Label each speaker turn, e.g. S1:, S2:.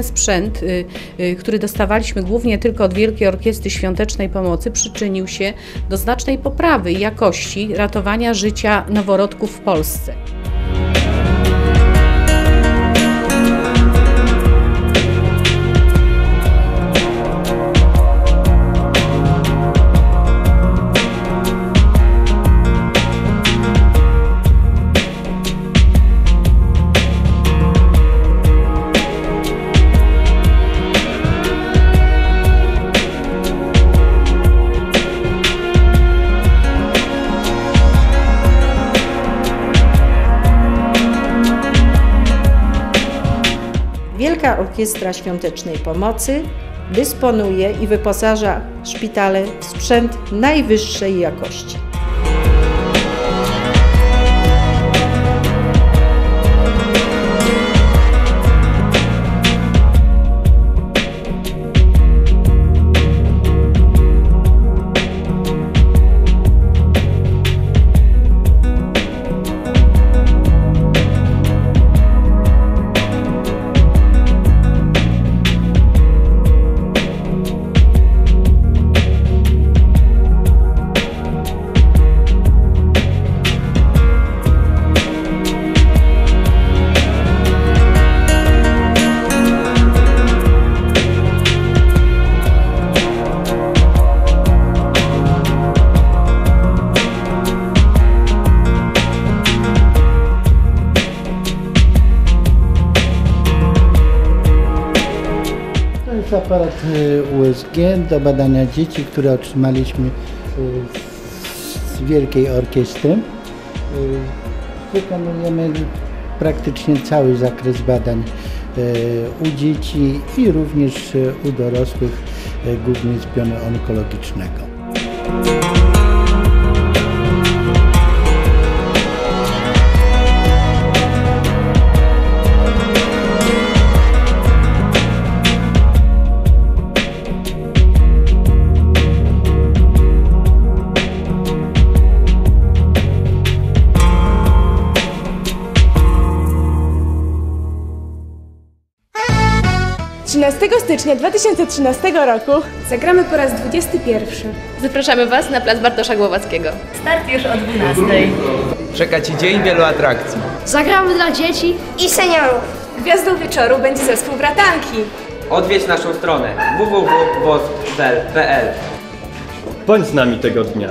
S1: Ten sprzęt, y, y, który dostawaliśmy głównie tylko od Wielkiej Orkiestry Świątecznej Pomocy, przyczynił się do znacznej poprawy jakości ratowania życia noworodków w Polsce.
S2: Wielka Orkiestra Świątecznej Pomocy dysponuje i wyposaża szpitale w sprzęt najwyższej jakości.
S3: To jest aparat y, USG do badania dzieci, które otrzymaliśmy y, z Wielkiej Orkiestry. Y, Wykonujemy praktycznie cały zakres badań u dzieci i również u dorosłych, głównie z pionu onkologicznego.
S4: Trzynastego stycznia 2013 roku
S5: Zagramy po raz 21.
S6: Zapraszamy Was na plac Bartosza Głowackiego.
S7: Start już o 12.
S8: Czeka Ci dzień wielu atrakcji.
S9: Zagramy dla dzieci
S7: I seniorów.
S5: Gwiazdą wieczoru będzie zespół Bratanki.
S8: Odwiedź naszą stronę www.wosk.pl
S10: Bądź z nami tego dnia.